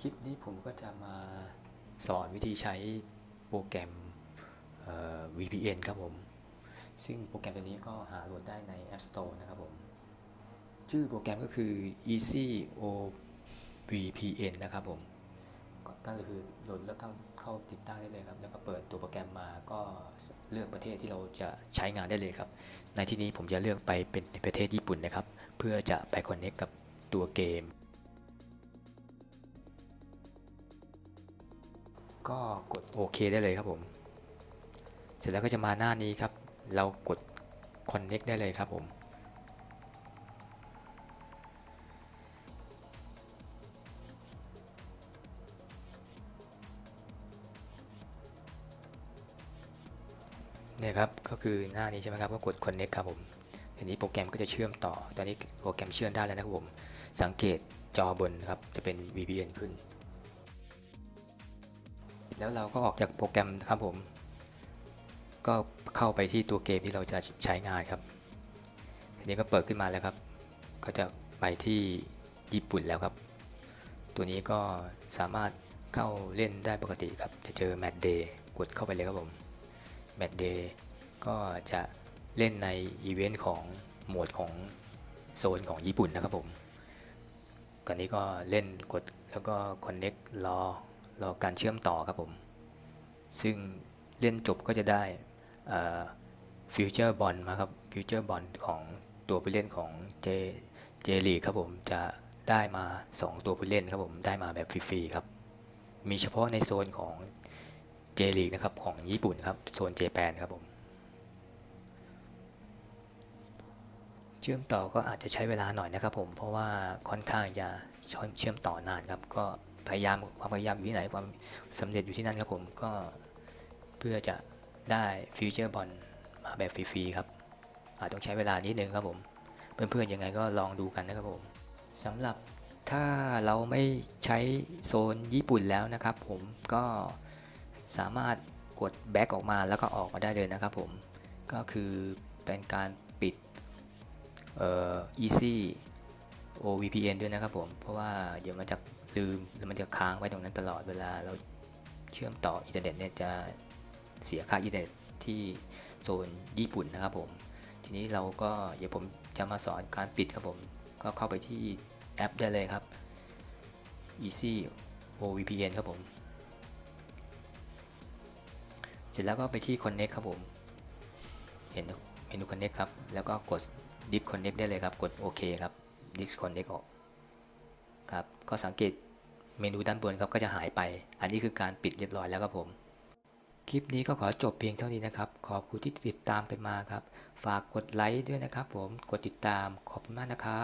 คลิปนี้ผมก็จะมาสอนวิธีใช้โปรแกรม VPN ครับผม ซึ่งโปรแกรมตัวนี้ก็หาโหลดได้ใน App Store นะครับผม ชื่อโปรแกรมก็คือ Easy OVPN นะครับผม ก็คือโหลดแล้วเข้าเข้าติดตั้งได้เลยครับ แล้วก็เปิดตัวโปรแกรมมาก็เลือกประเทศที่เราจะใช้งานได้เลยครับ ในที่นี้ผมจะเลือกไปเป็นประเทศญี่ปุ่นนะครับ เพื่อจะไปคอนเน c t กับตัวเกม ก็กดโอเคได้เลยครับผม เสร็จแล้วก็จะมาหน้านี้ครับ เรากด Connect ได้เลยครับผม เนี่ยครับ ก็คือหน้านี้ใช่ไหมครับ ก็กด Connect ครับผมทีนี้โปรแกรมก็จะเชื่อมต่อ ตอนนี้โปรแกรมเชื่อมได้แล้วนะครับผม สังเกตจอบนครับ จะเป็น VPN ขึ้น แล้วเราก็ออกจากโปรแกรมครับผม ก็เข้าไปที่ตัวเกมที่เราจะใช้งานครับทีนี้ก็เปิดขึ้นมาแล้วครับ ก็จะไปที่ญี่ปุ่นแล้วครับ ตัวนี้ก็สามารถเข้าเล่นได้ปกติครับ จะเจอแมตช์เดย์กดเข้าไปเลยครับผมแมตช์เดย์ก็จะเล่นในอีเวนต์ของโหมดของโซนของญี่ปุ่นนะครับผมก่อนนี้ก็เล่นกดแล้วก็ Connect รอ รอการเชื่อมต่อครับผม ซึ่งเล่นจบก็จะได้ฟิวเจอร์บอลมาครับฟิวเจอร์บอลของตัวผู้เล่นของเจเจลีครับผมจะได้มา 2 ตัวผู้เล่นครับผมได้มาแบบฟรีๆครับ มีเฉพาะในโซนของเจลีกนะครับของญี่ปุ่นครับโซนเจแปนครับผม เชื่อมต่อก็อาจจะใช้เวลาหน่อยนะครับผมเพราะว่าค่อนข้างจะเชื่อมต่อนานครับก็ พยายามความพยายามอยู่ที่ไหนความสำเร็จอยู่ที่นั่นครับผมก็เพื่อจะได้ฟิวเจอร์บอลมาแบบฟรีๆครับอาจต้องใช้เวลานิดนึงครับผมเพื่อนๆยังไงก็ลองดูกันนะครับผมสำหรับถ้าเราไม่ใช้โซนญี่ปุ่นแล้วนะครับ ผมก็สามารถกดแบ็กออกมาแล้วก็ออกมาได้เลยนะครับผมก็คือเป็นการปิดเอ่อ easy OVPN ด้วยนะครับผม เพราะว่าเดี๋ยวมันจะลืมแล้วมันจะค้างไว้ตรงนั้นตลอดเวลาเราเชื่อมต่ออินเทอร์เน็ตเนี่ยจะเสียค่าอินเทอร์เน็ตที่โซนญี่ปุ่นนะครับผม ทีนี้เราก็เดี๋ยวผมจะมาสอนการปิดครับผม ก็เข้าไปที่แอปได้เลยครับ easy OVPN ครับผม เสร็จแล้วก็ไปที่ connect ครับผม เห็นเมนู connect ครับ แล้วก็กด disconnect ได้เลยครับ กดโอเคครับ disconnect ออกครับก็สังเกตเมนูด้านบนครับก็จะหายไป อันนี้คือการปิดเรียบร้อยแล้วครับผม คลิปนี้ก็ขอจบเพียงเท่านี้นะครับ ขอบคุณที่ติดตามกันมาครับ ฝากกดไลค์ด้วยนะครับผม กดติดตาม ขอบคุณมากนะครับ